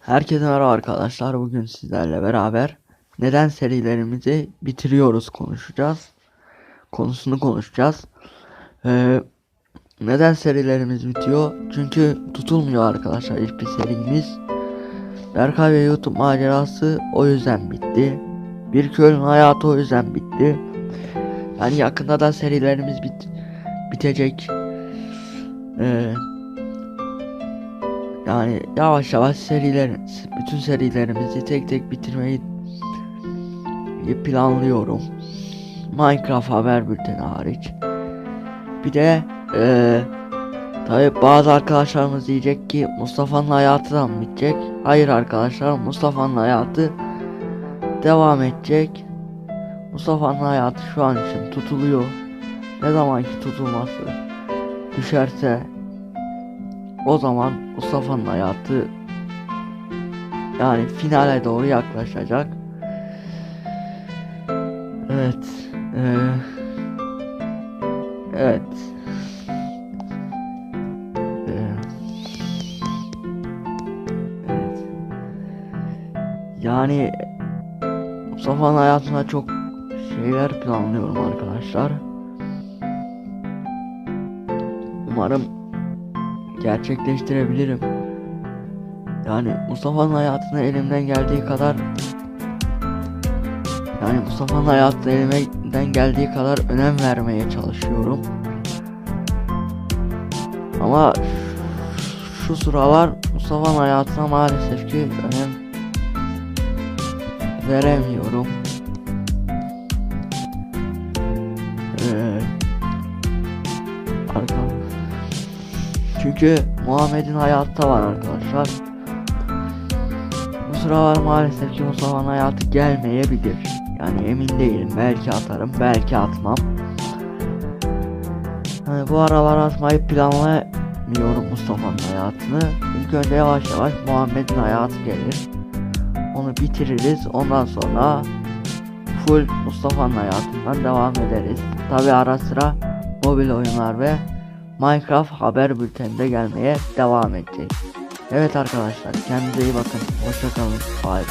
Herkese merhaba arkadaşlar. Bugün sizlerle beraber neden serilerimizi bitiriyoruz konuşacağız. Konusunu konuşacağız. Ee, neden serilerimiz bitiyor? Çünkü tutulmuyor arkadaşlar ilk bir serimiz. Berkay ve YouTube macerası o yüzden bitti. Bir köyün hayatı o yüzden bitti. Yani yakında da serilerimiz bit bitecek. Ee, yani yavaş yavaş seriler, bütün serilerimizi tek tek bitirmeyi planlıyorum. Minecraft haber bülteni hariç. Bir de eee tabi bazı arkadaşlarımız diyecek ki Mustafa'nın hayatı da mı bitecek? Hayır arkadaşlar Mustafa'nın hayatı devam edecek. Mustafa'nın hayatı şu an için tutuluyor. Ne zamanki tutulması düşerse o zaman Mustafa'nın hayatı yani finale doğru yaklaşacak. Evet. eee, evet. Yani Mustafa'nın hayatında çok şeyler planlıyorum arkadaşlar. Umarım gerçekleştirebilirim. Yani Mustafa'nın hayatına elimden geldiği kadar yani Mustafa'nın hayatına elimden geldiği kadar önem vermeye çalışıyorum. Ama şu sıralar Mustafa'nın hayatına maalesef ki önem veremiyorum. Çünkü Muhammed'in hayatta var arkadaşlar. Bu sıralar maalesef ki Mustafa'nın hayatı gelmeyebilir. Yani emin değilim. Belki atarım, belki atmam. Hani bu aralar atmayı planlamıyorum Mustafa'nın hayatını. İlk önce yavaş yavaş Muhammed'in hayatı gelir. Onu bitiririz. Ondan sonra full Mustafa'nın hayatından devam ederiz. Tabi ara sıra mobil oyunlar ve Minecraft haber bülteninde gelmeye devam edecek. Evet arkadaşlar kendinize iyi bakın. Hoşçakalın. Bye.